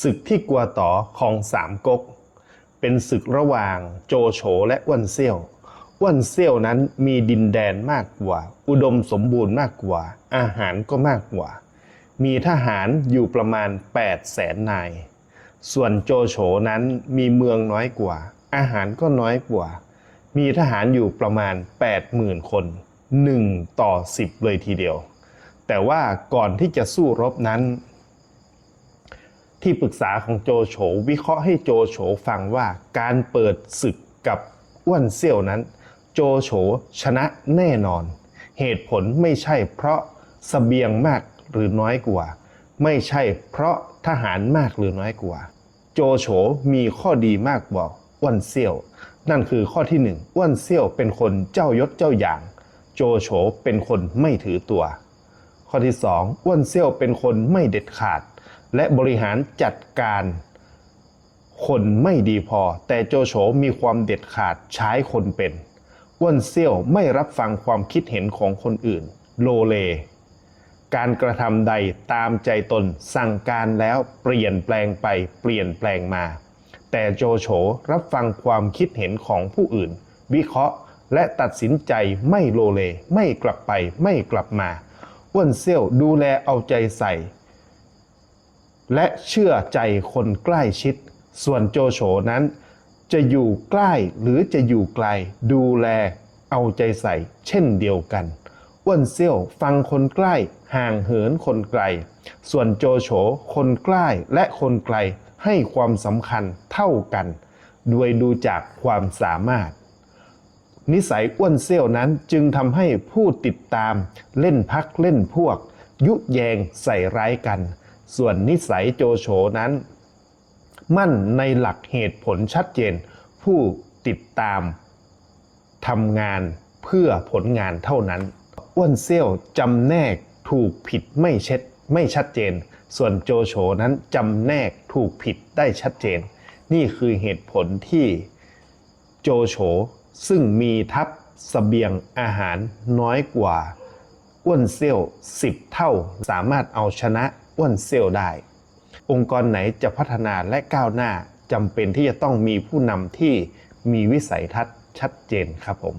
ศึกที่กัวต่อของสามก๊ก เป็นศึกระหว่างโจโฉและอ้วนเซี่ยวอ้วนเซี่ยวนั้นมีดินแดนมากกว่า อุดมสมบูรณ์มากกว่า อาหารก็มากกว่า มีทหารอยู่ประมาณ8แสนนาย ส่วนโจโฉนั้นมีเมืองน้อยกว่า อาหารก็น้อยกว่า มีทหารอยู่ประมาณ 80,000 คน 1 ต่อ 10 เลยทีเดียว แต่ว่าก่อนที่จะสู้รบนั้น ที่ปรึกษาของโจโฉวิเคราะห์ให้โจโฉฟังว่าการเปิดศึกกับอ้วนเซี่ยวนั้น โจโฉชนะแน่นอน เหตุผลไม่ใช่เพราะสเสบียงมากหรือน้อยกว่า ไม่ใช่เพราะทหารมากหรือน้อยกว่า โจโฉมีข้อดีมากกว่าอ้วนเซี่ยว นั่นคือข้อที่หนึ่งอ้วนเซี่ยวเป็นคนเจ้ายศเจ้าอย่าง โจโฉเป็นคนไม่ถือตัว ข้อที่สองอ้วนเซี่ยวเป็นคนไม่เด็ดขาด และบริหารจัดการคนไม่ดีพอ แต่โจโฉมีความเด็ดขาดใช้คนเป็นอ้วนเซี่ยวไม่รับฟังความคิดเห็นของคนอื่น โลเล การกระทำใดตามใจตนสั่งการแล้วเปลี่ยนแปลงไปเปลี่ยนแปลงมา แต่โจโฉรับฟังความคิดเห็นของผู้อื่น วิเคราะห์และตัดสินใจไม่โลเล ไม่กลับไปไม่กลับมาอ้วนเซี่ยวดูแลเอาใจใส่ และเชื่อใจคนใกล้ชิด ส่วนโจโฉนั้น จะอยู่ใกล้หรือจะอยู่ไกล ดูแลเอาใจใส่เช่นเดียวกันอ้วนเซี่ยวฟังคนใกล้ห่างเหินคนไกล ส่วนโจโฉคนใกล้และคนไกลให้ความสำคัญเท่ากัน โดยดูจากความสามารถ นิสัยอ้วนเซี่ยวนั้นจึงทำให้ผู้ติดตามเล่นพักเล่นพวก ยุแยงใส่ร้ายกัน ส่วนนิสัยโจโฉนั้น มั่นในหลักเหตุผลชัดเจน ผู้ติดตามทำงานเพื่อผลงานเท่านั้นอ้วนเซี่ยวจำแนกถูกผิดไม่เช็ดไม่ชัดเจน ส่วนโจโฉนั้นจำแนกถูกผิดได้ชัดเจน นี่คือเหตุผลที่โจโฉซึ่งมีทัพสเสบียงอาหารน้อยกว่าอ้วนเซี่ยว 10 เท่าสามารถเอาชนะ อ้วนเซียวได้ องค์กรไหนจะพัฒนาและก้าวหน้าจำเป็นที่จะต้องมีผู้นำที่มีวิสัยทัศน์ชัดเจนครับผม